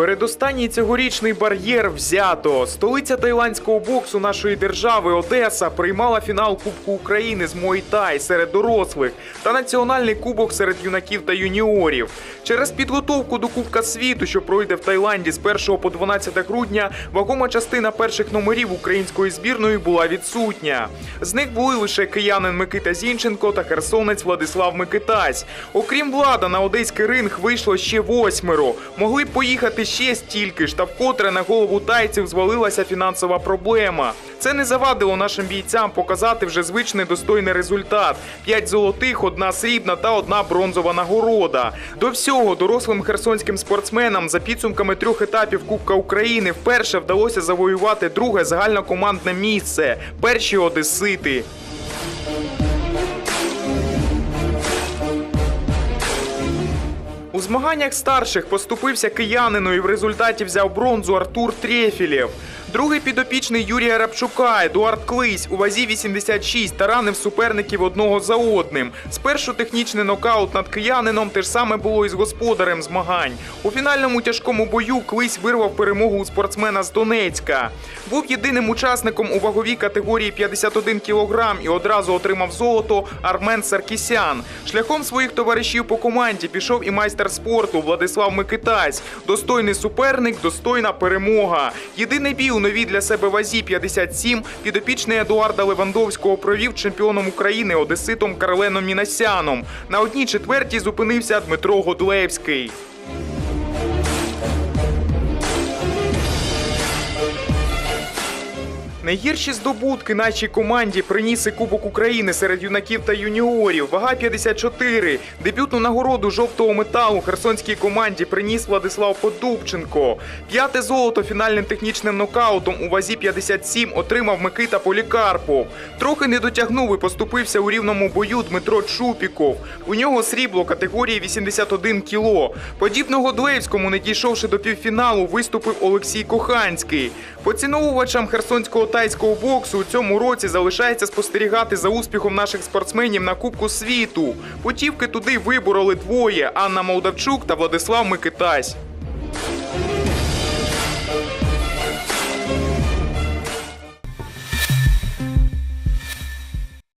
Передостанній цьогорічний бар'єр взято. Столиця тайландського боксу нашої держави Одеса приймала фінал Кубку України з Муay-Thai серед дорослих та національний кубок серед юнаків та юніорів. Через підготовку до Кубка світу, що пройде в Таїланді з 1 по 12 грудня, вагома частина перших номерів української збірної була відсутня. З них були лише киянин Микита Зінченко та херсонець Владислав Микитась. Окрім влада, на одеський ринг вийшло ще восьмеро. Могли поїхати ще стільки ж, та вкотре на голову тайців звалилася фінансова проблема. Це не завадило нашим бійцям показати вже звичний достойний результат: п'ять золотих, одна срібна та одна бронзова нагорода. До всього дорослим херсонським спортсменам за підсумками трьох етапів Кубка України вперше вдалося завоювати друге загальнокомандне місце. Перші одесити. У змаганнях старших поступився киянину і в результаті взяв бронзу Артур Трєфілєв. Другий підопічний Юрія Рапчука Едуард Клись у вазі 86 таранив суперників одного за одним. Спершу технічний нокаут над киянином те ж саме було і з господарем змагань. У фінальному тяжкому бою Клись вирвав перемогу у спортсмена з Донецька. Був єдиним учасником у ваговій категорії 51 кг і одразу отримав золото Армен Саркісян. Шляхом своїх товаришів по команді пішов і майстер спорту Владислав Микитась. Достойний суперник, достойна перемога. Єдиний бій у новій для себе вазі 57 підопічний Едуарда Левандовського провів чемпіоном України одеситом Карленом Мінасяном. На одній четвертій зупинився Дмитро Годлевський. Найгірші здобутки нашій команді приніс і Кубок України серед юнаків та юніорів. Вага 54. Дебютну нагороду жовтого металу херсонській команді приніс Владислав Подубченко. П'яте золото фінальним технічним нокаутом у вазі 57 отримав Микита Полікарпов. Трохи не дотягнув і поступився у рівному бою Дмитро Чупіков. У нього срібло категорії 81 кіло. Подібно Годлевському, не дійшовши до півфіналу, виступив Олексій Коханський. Поціновувачам херсонського тайського боксу у цьому році залишається спостерігати за успіхом наших спортсменів на Кубку світу. Путівки туди вибороли двоє: Анна Молдавчук та Владислав Микитась.